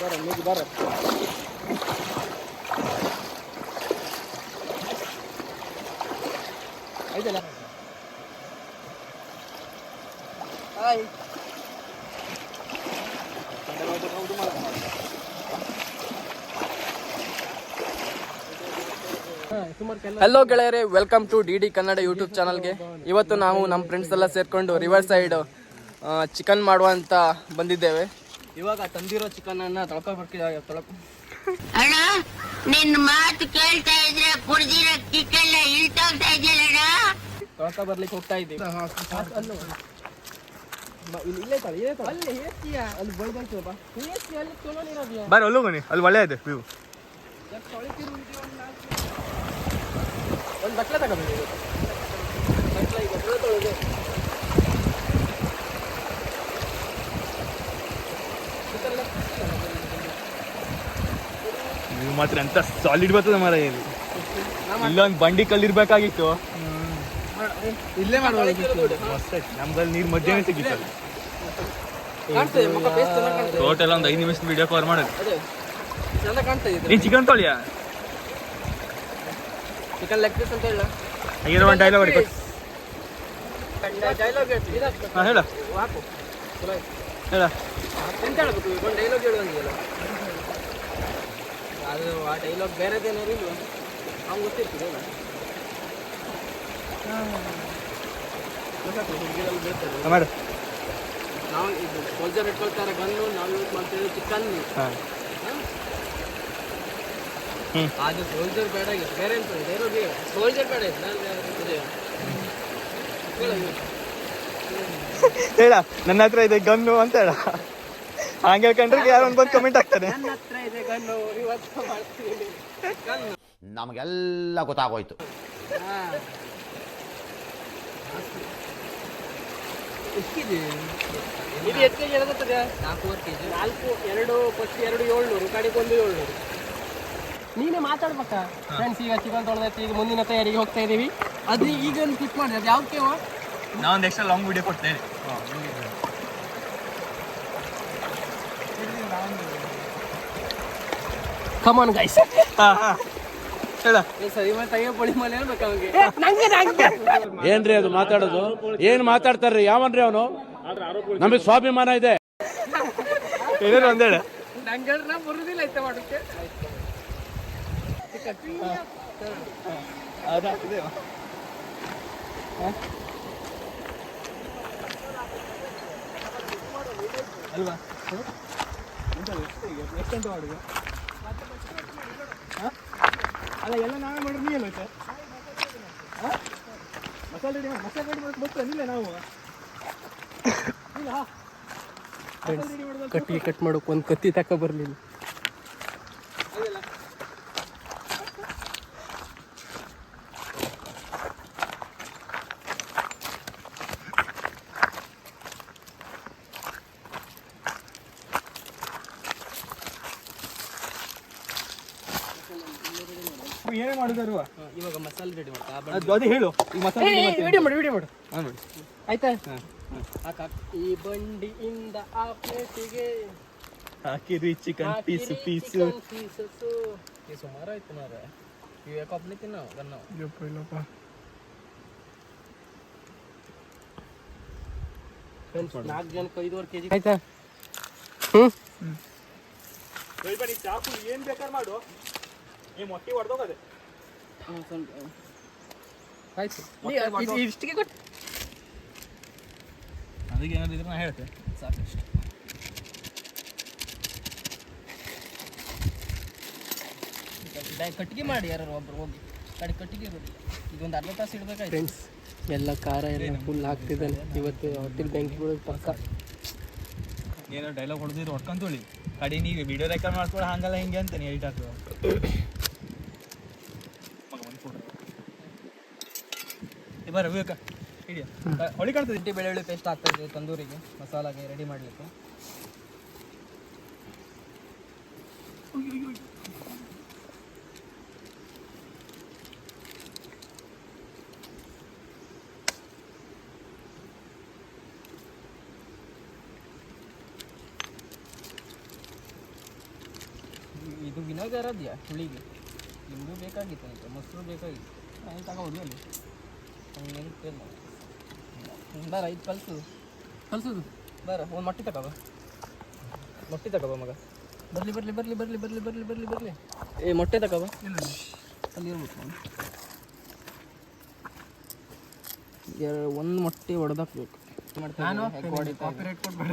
ಬರ hi. Hello ಗೆಳೆಯರೇ welcome to D D Kannada YouTube ಚಾನಲ್ಗೆ ಇವತ್ತು ನಾವು ನಮ್ಮ ಫ್ರೆಂಡ್ಸ್ ಎಲ್ಲ ಸೇರ್ಕೊಂಡು ರಿವರ್ ಸೈಡ್ ಚಿಕನ್ ಮಾಡುವಂತ ಬಂದಿದ್ದೇವೆ. ಇವಾಗ ತಂದಿರೋ ಚಿಕನ್ ಅನ್ನ ತೊಳ್ಕೊಬರ್ಕಿ ತೊಳ್ಕೊ? ಅಣ್ಣ ನಿನ್ನ ಮಾತು ಕೇಳ್ತಾ ಇದ್ರೆ ಕುಡ್ದಿರೋ ಕಿಕ್ಕೆಲ್ಲ ಇಳ್ತೋಗ್ತಾ ಇದೆಯಲ್ಲ ತೊಳ್ಕೊ ಬರ್ಲಿಕ್ಕೆ ಹೋಗ್ತಾ ಇದ್ದೀವಿ ಅಲ್ಲೂ. ಬಾ, ಇಲ್ಲಿ- ಇಲ್ಲೇ ತಾಳು, ಇಲ್ಲೇ ತಾಳು. ಅಲ್ಲಿ ಬೆಳ್ದಂತೆ ಬಾ. ಅಲ್ಲಿ ಒಳ್ಳೆ ಇದೆ ವ್ಯೂ ಒಂದು ಬಟ್ಲ ತಗೊಂಡು ಬಟ್ಲ ಈಗ ಬಟ್ಲ ತೊಳೆದು ನೀವು ಮಾತ್ರ ಎಂತ ಸಾಲಿಡ್ ಬರ್ತದೆ ಮರ ಇದು. ಇಲ್ಲೊಂದು ಬಂಡಿ ಕಲ್ಲಿರ್ಬೇಕಾಗಿತ್ತು. ಇಲ್ಲೇ ನಮ್ದಲ್ಲಿ ನೀರು ಮಧ್ಯಾಹ್ನ ಸಿಗಿತ್ತಲ್ಲ ಟೋಟಲ್ ಒಂದು ಐದು ನಿಮಿಷದ ವಿಡಿಯೋ ಕವರ್ ಮಾಡೋದು. ನೀನು ಚಿಕನ್ ತೊಳಿಯಾ? ಚಿಕನ್ ಲೆಗ್ ಪೀಸ್ ಅಂತ ಹೇಳ. ಹಾಗಿರೋ ಒಂದು ಡೈಲಾಗ್ ಅವ್ರಿಗೆ ಡೈಲಾಗ್ ಹಾಂ ಹೇಳ. ಹೇಳ. ಎಂತ ಹೇಳ್ಬೇಕು? ಒಂದು ಡೈಲಾಗ್ ಹೇಳುವಂಗಿಲ್ಲ ಅದು ಆ ಡೈಲಾಗ್ ಬೇರೆದೇನಾದ್ರು ಇಲ್ವಾ? ಅವ್ನು ಗೊತ್ತಿರ್ತದೆ ಹುಡ್ಗಿರೆಲ್ಲ ಬೀಳ್ತಾರೆ. ಹಾಂ ಮಾಡು. ನಾವು ಇದು ಸೋಲ್ಜರ್ ಇಟ್ಕೊಳ್ತಾರೆ ಗನ್ನು ನಾವು ಯೂಸ್ ಮಾಡ್ತೀವಿ ಚಿಕನ್ ಹ್ಮ್. ಅದು ಸೋಲ್ಜರ್ ಬೇಡ ಈಗ ಬೇರೆ ಎಂತ ಸೋಲ್ಜರ್ ಬೇಡ. ಇದು ನಾನು. ಹೇಳ ನನ್ನ ಹತ್ರ ಇದೆ ಗನ್ನು ಅಂತ ಹೇಳ. ಹಂಗೆ ಹೇಳ್ಕೊಂಡ್ರೆ ಯಾರೋ ಒಂದು ಬಂದು ಕಮೆಂಟ್ ಆಗ್ತದೆ ನಮಗೆಲ್ಲ ಗೊತ್ತಾಗೋಯ್ತು. ಇದು ಎಷ್ಟು ಕೆಜಿ ಎಳಗುತ್ತದೆ? ನಾಲ್ಕೂವರೆ ಕೆಜಿ. ನಾಲ್ಕು ಎರಡು ಫಸ್ಟ್ ಎರಡು ಏಳ್ನೂರು ಕಡೆಗೆ ಒಂದು ಏಳ್ನೂರು. ನೀನೇ ಮಾತಾಡ್ಬೇಕಾ. ಫ್ರೆಂಡ್ಸ್ ಈಗ ಚಿಕನ್ ತೊಳೆದೈತಿ ಈಗ ಮುಂದಿನ ತಯಾರಿಗೆ ಹೋಗ್ತಾ ಇದೀವಿ ಅದು ಈಗ ಒಂದು ಕ್ಲಿಕ್ ಮಾಡಿ ಅದು ಯಾವ ನಾ ಒಂದು ಎಕ್ಸ್ಟ್ರಾ ಲಾಂಗ್ ವಿಡಿಯೋ ಕೊಡ್ತೇನೆ ಕಮಾನ್ ಗೈಸ್ ಹಾಂ ಹಾಂ ಹೇಳ ಸರಿ ಮತ್ತೆ ಅಯ್ಯೋ ಪೊಳಿ ಮೇಲೆ ಹೇಳ್ಬೇಕು ಅವನಿಗೆ ನಂಗೆ ಗೈಸ್ ಏನ್ರಿ ಅದು ಮಾತಾಡೋದು? ಏನ್ ಮಾತಾಡ್ತಾರ್ರಿ? ಯಾವನ್ರಿ ಅವನು? ನಮಗೆ ಸ್ವಾಭಿಮಾನ ಇದೆ. ಏನೇನು ಅಲ್ವಾ? ಎಷ್ಟಂತ ಮಾಡುದು ಅಲ್ಲ ಎಲ್ಲ ನಾವೇ ಮಾಡಿದ್ರೆ ನೀ ಎಲ್ಲ ಮಸಾಲೆ ರೆಡಿ ಮಸಾಲೆ ರೆಡಿ ಮಾಡಿ ಬರ್ತಾರೆ ನಿಲ್ಲ ನಾವು ಕಟ್ಟಿಗೆ ಕಟ್ ಮಾಡೋಕೆ ಒಂದು ಕತ್ತಿ ತಕ ಬರಲಿಲ್ಲ. ಇವಾಗ ಮಸಾಲೆ ರೆಡಿ ಮಾಡ್ತಾ ಅದು ಹೇಳು. ಈ ಮಸಾಲೆ ready ವಿಡಿಯೋ ಮಾಡಿ ವಿಡಿಯೋ ಮಾಡು. ಹಾಂ ನೋಡಿ ಆಯ್ತಾ? ಹಾಕ್ ಹಾಕ್. ಈ ಬಂಡಿಯಿಂದ ಆ ಪ್ಲೇಟಿಗೆ ಹಾಕಿರಿ ಚಿಕನ್ ಪೀಸು ಪೀಸು ಪೀಸಸ್ಸು ಈ ಸುಮಾರು ಆಯ್ತು ಮಾರ ಇವು ಯಾಕೆ ಒಬ್ಬನೇ ತಿನ್ನೋ ಗನ್ನೋ. ನಾಲ್ಕು ಜನಕ್ಕೆ ಐದುವರೆ ಕೆಜಿ. ಆಯ್ತಾ? ಹ್ಞೂ ಬನ್ನಿ ಚಾಕು ಏನು ಬೇಕಾದ್ರೆ ಮಾಡು. ಈ ಮೊಟ್ಟೆ ಹೊಡೆದೋಗದೆ ಆಯ್ತು. ಇಷ್ಟಿಗೆ ಕೊಟ್ಟು. ಅದಕ್ಕೆ ಏನಾದ್ರು ಇದ್ರೆ ನಾ ಹೇಳ್ತೆ. ಸಾಕಷ್ಟು. ಕಟ್ಟಿಗೆ ಮಾಡಿ ಯಾರು ಒಬ್ರು ಹೋಗಿ. ಕಡೆ ಕಟ್ಟಿಗೆ ಇರೋದಿಲ್ಲ. ಈಗ ಒಂದು ಅರ್ಧ ತಾಸು ಇಡಬೇಕಾಯ್ತು. ಫ್ರೆಂಡ್ಸ್ ಎಲ್ಲ ಖಾರ ಎಲ್ಲ ಫುಲ್ ಹಾಕ್ತಿದ್ದಾನೆ ಇವತ್ತು ಹೋಟೆಲ್ ಬ್ಯಾಂಕ್ ಪಕ್ಕ. ಏನೋ ಡೈಲಾಗ್ ಹೊಡೆದಿದ್ರು ಹೊಡ್ಕೊಂತೋಳಿ ಕಡೆ ನೀವು ವಿಡಿಯೋ ರೆಕಾರ್ಡ್ ಮಾಡ್ಕೊಳ್ಳಿ ಹಂಗಲ್ಲ ಹಿಂಗೆ ಅಂತ ನೀ ಎಡಿಟ್ ಆಗ್ತದೆ ಮಗ ಒಂದು ಫೋಟೋ ಬರ ವಿವೇಕ ಹಿಡಿಯ. ಹೊಳಿ ಕಾಣ್ತದೆ ಶುಂಠಿ ಬೆಳ್ಳುಳ್ಳಿ ಪೇಸ್ಟ್ ಹಾಕ್ತಾ ಇದ್ದೀವಿ ತಂದೂರಿಗೆ ಮಸಾಲಾಗೆ ರೆಡಿ ಮಾಡಲಿಕ್ಕೆ. ಟೈಗರ್ ಅದೆಯಾ ಹುಳಿಗೆ ನಿಮಗೂ ಬೇಕಾಗಿತ್ತು ಅಂತ ಮೊಸರು ಬೇಕಾಗಿತ್ತು ನಾನು ತಗೋಬೋದು ಅಲ್ಲಿ ನೆನಪಿಲ್ಲ ಬರ ಇದು ಕಲ್ಸುದು ಕಲ್ಸುದು ಬರ ಒಂದು ಮೊಟ್ಟೆ ತಗೋಬ ಮೊಟ್ಟೆ ತಗೋಬ ಮಗ. ಬರಲಿ ಬರಲಿ ಬರಲಿ ಬರಲಿ ಬರಲಿ ಬರಲಿ ಬರಲಿ ಬರಲಿ. ಏ ಮೊಟ್ಟೆ ತಗೋಬ ಅಲ್ಲಿ ಇರ್ಬೇಕು ಒಂದು ಮೊಟ್ಟೆ ಹೊಡೆದಾಕ್ಬೇಕು ನಾನು ಕಾಪಿರೈಟ್ ಕೊಡ್ಬೇಡ.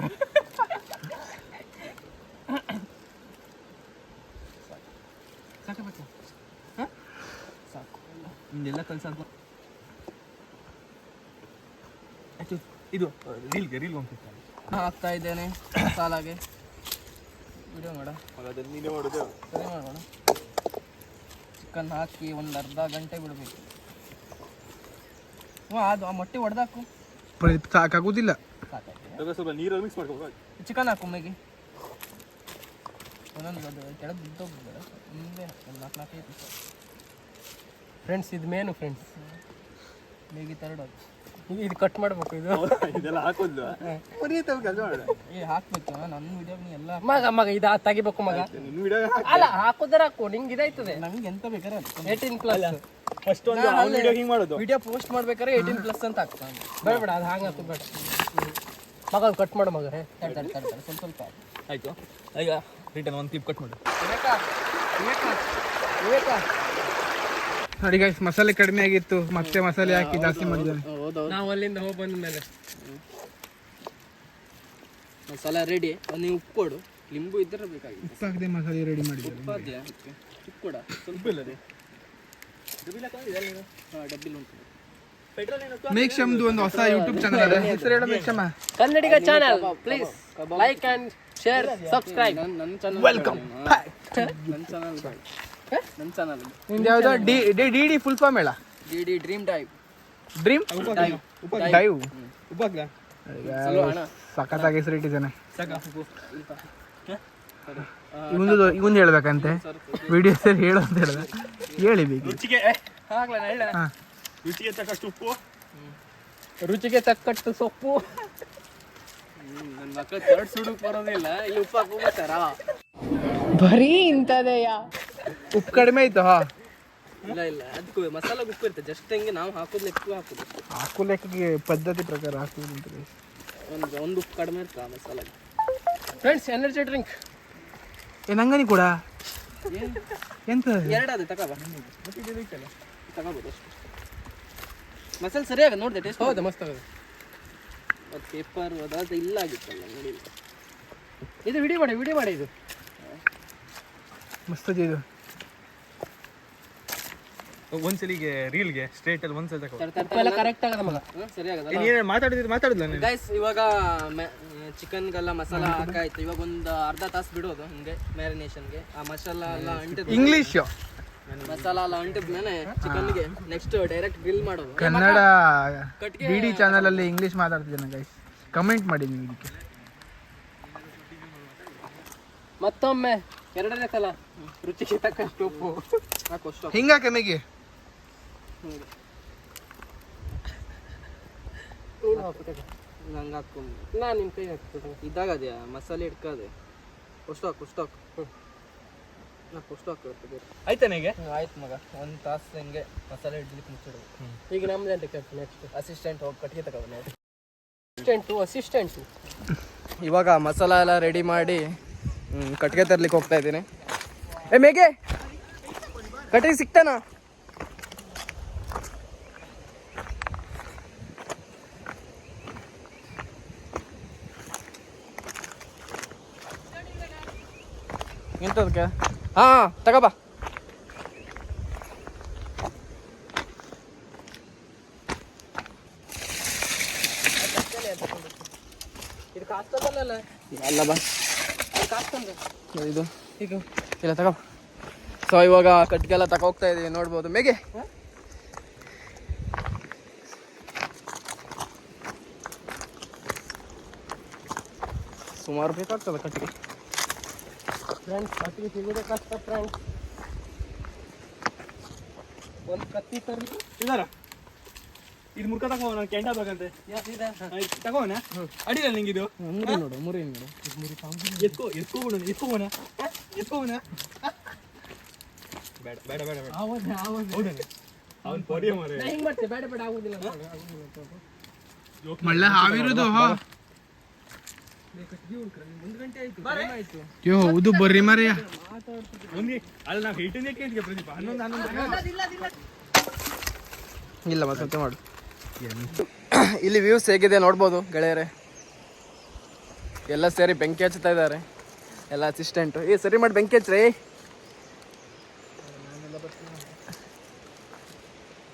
ಸಾಕು. ಸಾಕು ನಿಮ್ದೆಲ್ಲ ಕಲ್ಸ ಇದು ರೀಲ್ಗೆ ರೀಲ್ ಒಂದು ಹಾಕ್ತಾ ಇದ್ದೇನೆ ಸಾಲಾಗೆ. ವಿಡಿಯೋ ಮಾಡ. ನೀನೇ ಮಾಡೋದು. ಸರಿ ಮಾಡೋಣ ಚಿಕನ್ ಹಾಕಿ ಒಂದು ಅರ್ಧ ಗಂಟೆ ಬಿಡಬೇಕು. ಹ್ಞೂ ಅದು ಆ ಮೊಟ್ಟೆ ಒಡೆದಾಕು. ಪ್ರದೀಪ್ ಸಾಕಾಗೋದಿಲ್ಲ. ಸ್ವಲ್ಪ ನೀರಲ್ಲಿ ಮಿಕ್ಸ್ ಚಿಕನ್ ಹಾಕು ಒಮ್ಮೆಗೆ ಒಂದೊಂದು ಅದು ಕೆಳಗೆ ಬಿದ್ದೋಗ್ಬಿಡ ಮುಂದೆ ಒಂದು ನಾಲ್ಕು ನಾಲ್ಕೈದು ಫ್ರೆಂಡ್ಸ್ ಇದು ಮೇನು ಫ್ರೆಂಡ್ಸ್ ಮೇಗಿ ತರಡೋದು ಇದು ಕಟ್ ಮಾಡ್ಬೇಕು ಇದು. ಇದೆಲ್ಲ ಹಾಕೋದು ಏ ಹಾಕ್ಬೇಕು ನನ್ನ ವಿಡಿಯೋ ನೀ ಎಲ್ಲ ಮಗ ಮಗ ಇದು ತೆಗಿಬೇಕು ಮಗ. ಅಲ್ಲ ಹಾಕೋದ್ರ ಹಾಕು ನಿಂಗೆ ಇದಾಯ್ತದೆ. ನಂಗೆ ಎಂತ ಬೇಕಾರೆ ಏಯ್ಟೀನ್ ಪ್ಲಸ್ ಫಸ್ಟ್ ಒಂದು ಅವ್ನ ವಿಡಿಯೋ ಹಿಂಗೆ ಮಾಡೋದು. ವಿಡಿಯೋ ಪೋಸ್ಟ್ ಮಾಡ್ಬೇಕಾದ್ರೆ ಏಯ್ಟೀನ್ ಪ್ಲಸ್ ಅಂತ ಹಾಕ್ತಾನೆ. ಬೇಡ ಬೇಡ ಅದು ಹಾಕು ಬೇಡ. ಮಗ ಅದು ಕಟ್ ಮಾಡು ಮಗ ತಡ ತಡ ತಡಿ, ಸ್ವಲ್ಪ ಸ್ವಲ್ಪ ಆಯಿತು. ಈಗ ರಿಟರ್ನ್ ಒಂದು ಕ್ಲಿಪ್ ಕಟ್ ಮಾಡು. ವಿವೇಕ ವಿವೇಕ ವಿವೇಕ. ನೋಡಿ ಗೈಸ್ ಮಸಾಲೆ ಕಡಿಮೆ ಆಗಿತ್ತು. ಮತ್ತೆ ಮಸಾಲೆ ಹಾಕಿ ಜಾಸ್ತಿ ಮಾಡಿದ್ದಾನೆ ನಾವು ಅಲ್ಲಿಂದ ಹೋಗಿ ಬಂದ ಮೇಲೆ ಮಸಾಲ ರೆಡಿ ನೀವು ಉಪ್ಪು ಕೊಡು. ಲಿಂಬು ಇದ್ರ ಬೇಕಾಗಿತ್ತು. ಉಪ್ಪು ಹಾಕದೆ ಮಸಾಲೆ ರೆಡಿ ಮಾಡಿ ಉಪ್ಪು ಅದ್ಯಾ ಉಪ್ಪು ಕೊಡ. ಸ್ವಲ್ಪ ಇಲ್ಲ ರೀ. ಹಾಂ ಡಬ್ಬಿಲ್ ಉಂಟು. ಮೇಕ್ ಶಮ್ದು ಒಂದು ಹೊಸ ಯೂಟ್ಯೂಬ್ ಚಾನಲ್ ಇದೆ ಹೆಸರು ಹೇಳು ಮೇಕ್ ಶಮ Kannadiga channel please like and share subscribe ನನ್ನ ಚಾನಲ್ ವೆಲ್ಕಮ್ ನನ್ನ ಚಾನಲ್ ನನ್ನ ಚಾನಲ್ ನಿಮ್ದು ಯಾವ್ದು D D D D full form ಹೇಳ. D D dream type dream dive ಸಖತ್ತಾಗಿ ಹೆಸರು ಇಟ್ಟಿದ್ದಾನೆ. ಇವಂದು ಇವಂದು ಹೇಳ್ಬೇಕಂತೆ. ವಿಡಿಯೋ ಸರಿ ಹೇಳು ಅಂತ ಹೇಳ್ದೆ. ಹೇಳಿ ಬೇಕು ರುಚಿಗೆ ತಕ್ಕಷ್ಟು ಉಪ್ಪು. ರುಚಿಗೆ ತಕ್ಕಷ್ಟು ಸೊಪ್ಪು. ನನ್ನ ಮಕ್ಕಳು ತರ್ಡ್ ಸುಡುಕ್ ಬರೋದಿಲ್ಲ. ಇಲ್ಲಿ ಉಪ್ಪು ಹಾಕೋತಾರ ಬರೀ ಇಂಥದೆಯಾ? ಉಪ್ಪು ಕಡಿಮೆ ಆಯ್ತು ಹಾ. ಇಲ್ಲ ಇಲ್ಲ. ಅದಕ್ಕೂ ಮಸಾಲ ಉಪ್ಪು ಇರುತ್ತೆ. ಜಸ್ಟ್ ಹಂಗೆ ನಾವು ಹಾಕೋದು ಲೆಕ್ಕ ಹಾಕೋದು. ಹಾಕೋ ಲೆಕ್ಕಿಗೆ ಪದ್ಧತಿ ಪ್ರಕಾರ ಹಾಕೋದು. ಒಂದು ಒಂದು ಉಪ್ಪು ಕಡಿಮೆ ಇರ್ತದೆ ಆ ಮಸಾಲ ಫ್ರೆಂಡ್ಸ್ ಎನರ್ಜಿ ಡ್ರಿಂಕ್ ಏ ನಂಗನಿ ಕೂಡ? ಎಂತ? ಎರಡಾದೆ ತಗೋಬ ತಗೋಬೋದು ಅಷ್ಟು. ಮಸಾಲೆ ಸರಿಯಾಗ ನೋಡಿದೆ ಟೇಸ್ಟ್ ಹೌದಾ ಮಸ್ತ್ ಆಗಿದೆ. ಅದು ಪೇಪರ್ ಅದಾದ ಇಲ್ಲ ಆಗಿತ್ತಲ್ಲ ನೋಡಿ ಇದು ವಿಡಿಯೋ ಮಾಡಿ ವಿಡಿಯೋ ಮಾಡಿ ಇದು. ಮಸ್ತ್ ಇದು. ಒಂದ್ಸಲಿಗೆ ರೀಲ್ಗೆ ಸ್ಟ್ರೇಟ್ ಅಲ್ಲಿ ಒಂದ್ಸಲ ತಗೋ ಉಪ್ಪೆಲ್ಲ ಕರೆಕ್ಟ್ ಆಗದ ಮಗ. ಸರಿ ಆಗದ ನೀನು ಮಾತಾಡಿದ್ರೆ ಮಾತಾಡಿದ್ಲ ನೀನು. ಗೈಸ್ ಇವಾಗ ಚಿಕನ್ಗೆಲ್ಲ ಮಸಾಲ ಹಾಕಾಯ್ತು. ಇವಾಗ ಒಂದು ಅರ್ಧ ತಾಸು ಬಿಡೋದು ಹಿಂಗೆ ಮ್ಯಾರಿನೇಷನ್ಗೆ ಆ ಮಸಾಲ ಎಲ್ಲ ಅಂಟಿದ್ ಇಂಗ್ಲಿಷ್ ಮಸಾಲ ಎಲ್ಲ ಅಂಟಿದ್ಮೇಲೆ ಚಿಕನ್ಗೆ ನೆಕ್ಸ್ಟ್ ಡೈರೆಕ್ಟ್ ಗ್ರಿಲ್ ಮಾಡೋದು. ಕನ್ನಡ ಕಟ್ಗೆ ಡಿ ಡಿ ಚಾನಲ್ ಅಲ್ಲಿ ಇಂಗ್ಲಿಷ್ ಮಾತಾಡ್ತಿದ್ದೇನೆ ಗೈಸ್ ಕಮೆಂಟ್ ಮಾಡಿ ನೀವು ಇದಕ್ಕೆ. ಮತ್ತೊಮ್ಮೆ ಎರಡನೇ ಸಲ. ರುಚಿಗೆ ತಕ್ಕಷ್ಟು ಉಪ್ಪು ಹಾಕು ಹಾಕು. ಹಿಂಗ ಕೆಮ್ಮಿಗೆ ನಂಗೆ ನಾನು ನಿಮ್ಮ ಕೈ ಹಾಕ್ತೀನಿ ಇದ್ದಾಗ ಅದ್ಯಾ ಮಸಾಲೆ ಹಿಡ್ಕದೆ ಅಷ್ಟು ಹಾಕು ಅಷ್ಟು ಹಾಕು ನಾಲ್ಕು ಅಷ್ಟು ಹಾಕು ಆಯ್ತಾ ಆಯ್ತು ಮಗ ಒಂದು ತಾಸು ಹಿಂಗೆ ಮಸಾಲೆ ಹಿಡ್ಲಿಕ್ಕೆ ಮುಚ್ಚಿಡ್ಬೇಕು ಈಗ ನಮ್ದು ಅಂತ ಕೇಳ್ತೀನಿ ನೆಕ್ಸ್ಟ್ ಅಸಿಸ್ಟೆಂಟ್ ಹೋಗಿ ಕಟ್ಟಿಗೆ ತಗೊಂಡು ಅಸಿಸ್ಟೆಂಟು ಅಸಿಸ್ಟೆಂಟು ಇವಾಗ ಮಸಾಲ ಎಲ್ಲ ರೆಡಿ ಮಾಡಿ ಕಟ್ಗೆ ಕಟ್ಟಿಗೆ ತರ್ಲಿಕ್ಕೆ ಹೋಗ್ತಾ ಇದ್ದೀನಿ. ಏ ಮೇಗೆ ಕಟ್ಟಿಗೆ ಸಿಗ್ತಾನ? ಎಂತದಕ್ಕೆ ಹಾಂ ತಗೋಬಾ ಅಲ್ಲ ಬಾ. ಇದು ಇದು. ಇಲ್ಲ ತಗೋ ಸೊ ಇವಾಗ ಕಟ್ಟಿಗೆಲ್ಲ ತಗೋ ಹೋಗ್ತಾ ಇದೀವಿ ನೋಡ್ಬೋದು. ಮೇಗೆ ಸುಮಾರು ಬೇಕಾಗ್ತದೆ ಕಟ್ಟಿಗೆ. ಫ್ರೆಂಡ್ಸ್ ಕತ್ತಿ ಸಿಗೋದೇ ಕಷ್ಟ ಫ್ರೆಂಡ್ಸ್ ಒಂದು ಕತ್ತಿ ತರಲಿ ಇದಾರ? ಇದು ಮುರ್ಕ ತಗೋ ನಾನು ಕೆಂಡ ಬೇಕಂತೆ ತಗೋಣ. ಅಡಿಲ್ಲ ನಿಂಗೆ ಇದು? ಮುರಿ ನೋಡು ಮುರಿ ನೋಡು. ಎತ್ಕೋ ಎತ್ಕೋಬೋಣ ಎತ್ಕೋಬೋಣ ಎತ್ಕೋಬೋಣ ಬೇಡ ಬೇಡ ಬೇಡ ಬೇಡ. ಆವಾಗ ಆವಾಗ ಅವ್ನು ಅವನ್ ಮಾರೆ ಮಾರೇ ಹಿಂಗ್ ಮಾಡ್ತೆ ಬೇಡ ಬೇಡ ಆಗುದಿಲ್ಲ. ಮಳ್ಳ ಹಾವಿರುದು ಹೋ. ಯೋ ಹೌದು ಬರ್ರಿ ಅಲ್ಲ ನಾವು ಇಲ್ಲ, ಮತ್ತೆ ಮಾಡು. ಇಲ್ಲಿ ವ್ಯೂಸ್ ಹೇಗಿದೆ ನೋಡ್ಬೋದು ಗೆಳೆಯರೆ. ಎಲ್ಲ ಸೇರಿ ಬೆಂಕಿ ಹಚ್ಚುತ್ತಾ ಇದ್ದಾರೆ. ಎಲ್ಲ ಅಸಿಸ್ಟೆಂಟು ಏ, ಸರಿ ಮಾಡಿ, ಬೆಂಕಿ ಹಚ್ಚ್ರಿ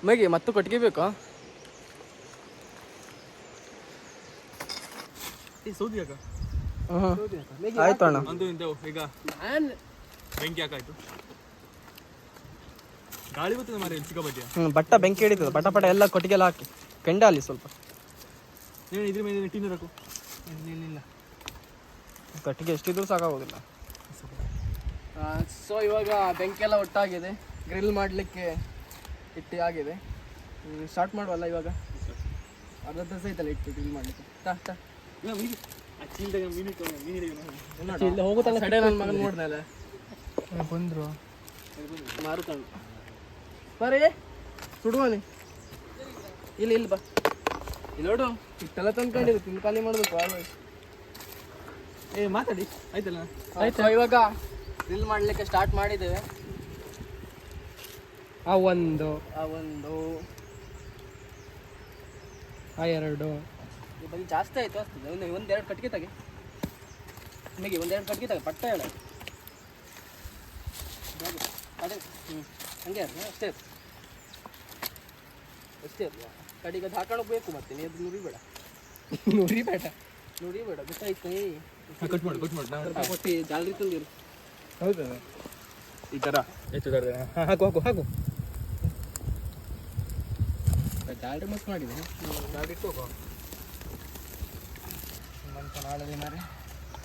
ಮಗಿ ಮತ್ತು ಕೊಟ್ಟಿಗೆ ಬೇಕು ಸೌದಿ ಯಾಕ? ಆಯ್ತು ಅಣ್ಣ. ಅಂದು ಈಗ ನಾನ್ ಬೆಂಕಿ ಹಾಕಾಯ್ತು. ಗಾಳಿ ಬರ್ತದೆ ಮಾರೆ ಸಿಕ್ಕಾಪಟ್ಟೆ. ಹ್ಞೂ ಬಟ್ಟ ಬೆಂಕಿ ಹಿಡಿತದೆ. ಬಟ್ಟ ಪಟ ಎಲ್ಲ ಕೊಟ್ಟಿಗೆಲ್ಲ ಹಾಕಿ. ಕೆಂಡ ಅಲ್ಲಿ ಸ್ವಲ್ಪ. ಏನು ಇದ್ರ ಮೇಲೆ ಟೀನ್ ಹಾಕು ಇಲ್ಲ ಕಟ್ಟಿಗೆ ಎಷ್ಟಿದ್ರು ಸಾಕಾಗೋದಿಲ್ಲ. ಸೊ ಇವಾಗ ಬೆಂಕಿ ಎಲ್ಲ ಒಟ್ಟಾಗಿದೆ. ಗ್ರಿಲ್ ಮಾಡಲಿಕ್ಕೆ ಇಟ್ಟು ಆಗಿದೆ. ಸ್ಟಾರ್ಟ್ ಮಾಡುವಲ್ಲ ಇವಾಗ? ಅರ್ಧ ತಾಸ ಐತಲ್ಲ ಇಟ್ಟು ಗ್ರಿಲ್ ಮಾಡಲಿಕ್ಕೆ. ತಾ ತಾ. ಬಂದ್ರು. ಮಾರುತಣ್ಣ ಬರೀ. ಸುಡುವನಿ ಇಲ್ಲಿ ಇಲ್ಲಿ ಬಾ. ಇಲ್ಲಿ ನೋಡು. ಇಷ್ಟೆಲ್ಲ ತಂದ್ಕೊಂಡಿದ್ದು ತಿಂದು ಖಾಲಿ ಮಾಡ್ಬೇಕು ಆಮೇಲೆ ಏ ಮಾತಾಡಿ. ಆಯ್ತಲ್ಲ? ಆಯ್ತು. ಇವಾಗ ಡ್ರಿಲ್ ಮಾಡ್ಲಿಕ್ಕೆ ಸ್ಟಾರ್ಟ್ ಮಾಡಿದ್ದೇವೆ ಆ ಒಂದು. ಆ ಒಂದು. ಆ ಎರಡು. ಬಗ್ಗೆ ಜಾಸ್ತಿ ಆಯ್ತು ಆಗ್ತದೆ ಒಂದು ಒಂದೆರಡು ಕಟ್ಟಿಗೆ ತೆಗೆ. ನಿಮಗೆ ಒಂದೆರಡು ಕಟ್ಟಿಗೆ ತೆಗೆ ಪಟ್ಟ ಹೇಳ. ಅದೇ. ಹ್ಞೂ ಹಂಗೆ ಅಲ್ಲ ಅಷ್ಟೇ. ಅಷ್ಟೇ ಅಲ್ವಾ ಕಡೆಗೆ ಅದು ಹಾಕೊಂಡು ಬೇಕು ಮತ್ತೆ ನೀ ಅದು ನುರಿಬೇಡ. ನುರಿಬೇಡ. ನುರಿಬೇಡ ಗೊತ್ತಾಯ್ತು. ಕಟ್ ಮಾಡು ಕಟ್ ಮಾಡಿ ಕೊಟ್ಟು ಜಾಲರಿ ತಂದಿರು. ಹೌದಾ. ಈ ಥರ ಹೆಚ್ಚು ಥರ ಹಾಕು ಹಾಕು ಹಾಕು. ಜಾಲರಿ ಮಸ್ತ್ ಮಾಡಿದೆ. ಗಾಡಿ ಇಟ್ಟು ನಾಳೆ ಮಾರೆ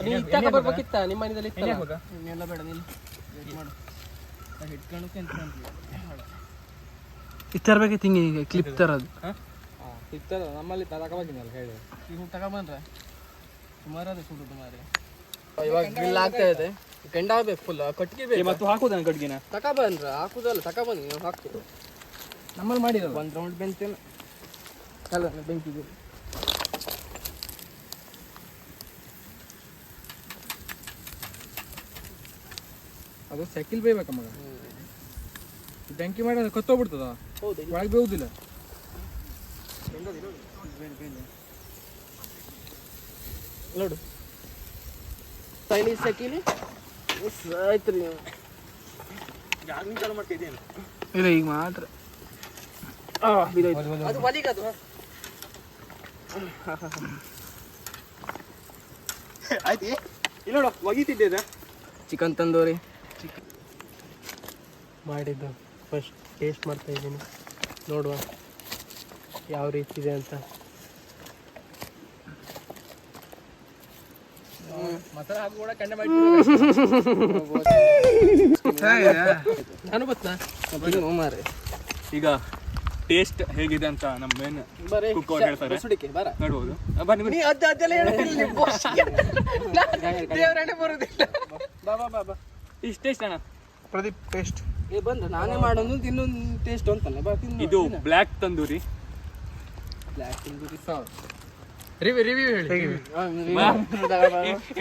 ನೀ ಇತ್ತಾಕ ಬರ್ಬೇಕಿತ್ತ? ನಿಮ್ಮ ಮನೆಯಲ್ಲಿ ಇತ್ತಲ್ಲ? ಇನ್ನೆಲ್ಲ ಬೇಡ ನಿಲ್ಲ ವೇಟ್ ಮಾಡು. ನಾನು ಹಿಡ್ಕೊಂಡು ಕೆಂತ ಇತ್ತರ್ಬೇಕೆ ತಿಂಗಿ ಕ್ಲಿಪ್ ತರದು. ಇತ್ತಲ್ಲ ನಮ್ಮಲ್ಲಿ ತಗೋವಾಗಿನಲ್ಲ ಹೇಳಿ. ಈಗ ತಗೊಂಬಂದ್ರೆ? ಸುಮಾರು ಅದು ಸುಡುದು ಮಾರೆ ಇವಾಗ ಗ್ರಿಲ್ ಆಗ್ತಾ ಇದೆ. ಗಂಡ ಆಗ್ಬೇಕು ಫುಲ್ ಕಟ್ಟಿಗೆ ಬೇಕು? ಮತ್ತು ಹಾಕೋದಾನ ಕಡ್ಗಿನ ತಗೊಬಂದ್ರ? ಹಾಕುದಲ್ಲ ತಗೊಬನ್ನಿ ನೀವು ಹಾಕ್ತೀವಿ ನಮ್ಮಲ್ಲಿ ಮಾಡಿರೋ ಒಂದು ರೌಂಡ್ ಬೆಂತೇನ ಅಲ್ಲ ಬೆಂಕಿಗೆ ಅದು ಸೈಕಲ್ ಬೇಯ್ಬೇಕ ಮಗ. ಬೆಂಕಿ ಮಾಡಿ ಕತ್ತೋಗ್ಬಿಡ್ತದ? ಹೌದು ಒಳಗೆ ಬೇವುದಿಲ್ಲ ನೋಡು. ಚೈನೀಸ್ ಸೈಕಿಲಿ ಆಯ್ತು ರೀ. ಚಾಲು ಮಾಡ್ತಿದ್ದೇನೆ ಇಲ್ಲ ಈಗ ಮಾತ್ರ. ಅದು ಬಲಿಗದು ಆಯ್ತು ಇಲ್ಲ ನೋಡು ಒಗಿತಿದ್ದೆ ಚಿಕನ್ ತಂದೂರಿ. ಮಾಡಿದ್ದು. ಫಸ್ಟ್ ಟೇಸ್ಟ್ ಮಾಡ್ತಾ ಇದ್ದೀನಿ. ನೋಡುವ ಯಾವ ರೀತಿ ಇದೆ ಅಂತ. ಕೂಡ ನಾನು ಗೊತ್ತಾ? ಮಾರೆ ಈಗ ಟೇಸ್ಟ್ ಹೇಗಿದೆ ಅಂತ ನಮ್ಮ ಮೇನ್ ಬರೀ Cook ಅವ್ರು ಹೇಳ್ತಾರೆ. ನೋಡ್ಬೋದು. ಬನ್ನಿ ಹೇಳುತ್ತಿಲ್ಲ ದೇವರಣೆ ಬರುದಿಲ್ಲ. ಬಾ ಬಾ ಬಾ. ಇಷ್ಟು ಟೇಸ್ಟ್ ಅಣ್ಣ. ಪ್ರದೀಪ್ ಪೇಸ್ಟ್ ಏ ಬಂದ. ನಾನೇ ಮಾಡೋದು ಇನ್ನೊಂದು ಟೇಸ್ಟ್ ಅಂತಲ್ಲ ಬಾ ತಿನ್ನು ಇದು ಬ್ಲ್ಯಾಕ್ ತಂದೂರಿ. ಬ್ಲ್ಯಾಕ್ ತಂದೂರಿ. ತಿಂದು ರಿವ್ಯೂ ರಿವ್ಯೂ ಹೇಳಿ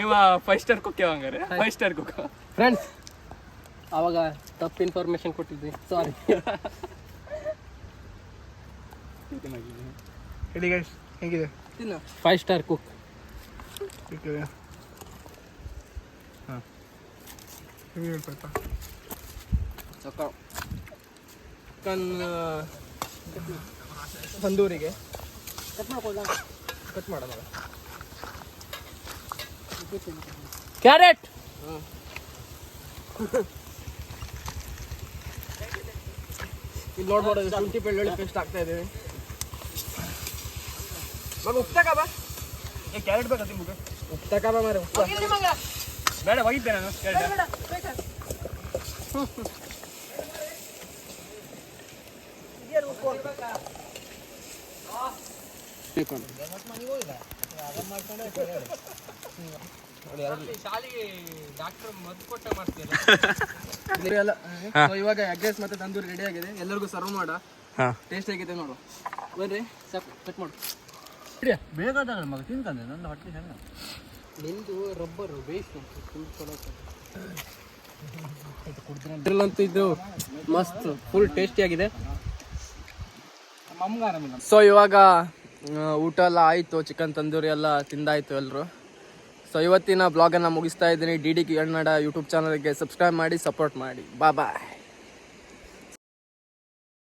ಇವ ಫೈವ್ ಸ್ಟಾರ್ ಕುಕ್ ಹಂಗಾರೆ ಫೈವ್ ಸ್ಟಾರ್ ಕುಕ್ ಫ್ರೆಂಡ್ಸ್ ಅವಾಗ ತಪ್ಪು ಇನ್ಫಾರ್ಮೇಶನ್ ಕೊಟ್ಟಿದ್ವಿ. ಸಾರಿ ಹೇಳಿ ಗೈಸ್ ಹೇಗಿದೆ? ತಿನ್ನ. ಫೈವ್ ಸ್ಟಾರ್ ಕುಕ್ ರಿವ್ಯೂ ಹೇಳ್ಕೊಳ್ಪ ಸೊಕ್ಕ ಚಿಕನ್ ತಂದೂರಿಗೆ. ಕಟ್ ಮಾಡ್ಕೊಳ್ಳ ಕಟ್ ಮಾಡೋಣ ಕ್ಯಾರೆಟ್ ಇಲ್ಲಿ ನೋಡ್ಬೋದು ಶುಂಠಿ ಬೆಳ್ಳುಳ್ಳಿ ಪೇಸ್ಟ್ ಹಾಕ್ತಾ ಇದ್ದೀವಿ ಮಗ ಉಪ್ಪು ತಕ ಬಾ ಏ ಕ್ಯಾರೆಟ್ ಬೇಕಾ ತಿಂಬುದು ಉಪ್ಪು ತಕ ಬಾ ಮಾರೆ ಉಪ್ಪು ಬೇಡ ಒಗಿದ್ದೆ ನಾನು ಇವಾಗ ಅಗ್ರೆಸ್ ಮತ್ತೆ ತಂದೂರಿ ರೆಡಿ ಆಗಿದೆ. ಎಲ್ಲರಿಗೂ ಸರ್ವ್ ಮಾಡ. ಹಾ. ಟೇಸ್ಟ್ ಆಗಿದೆ ನೋಡು. ಬರ್ರಿ ಸಾಕು ಕಟ್ ಮಾಡು. ನಿಂದು ರಬ್ಬರು ಬೇಯಿಸು ಇದ್ರಲ್ಲಂತೂ ಇದು ಮಸ್ತ್ ಫುಲ್ ಟೇಸ್ಟಿ ಆಗಿದೆ. ಸೊ ಇವಾಗ ಊಟ ಎಲ್ಲ ಆಯಿತು ಚಿಕನ್ ತಂದೂರಿ ಎಲ್ಲ ತಿಂದಾಯ್ತು ಎಲ್ಲರೂ ಸೊ ಇವತ್ತಿನ ಬ್ಲಾಗನ್ನು ಮುಗಿಸ್ತಾ ಇದ್ದೀನಿ. ಡಿ ಡಿ ಕನ್ನಡ ಯೂಟ್ಯೂಬ್ ಚಾನಲ್ಗೆ ಸಬ್ಸ್ಕ್ರೈಬ್ ಮಾಡಿ ಸಪೋರ್ಟ್ ಮಾಡಿ. ಬಾ ಬಾಯ್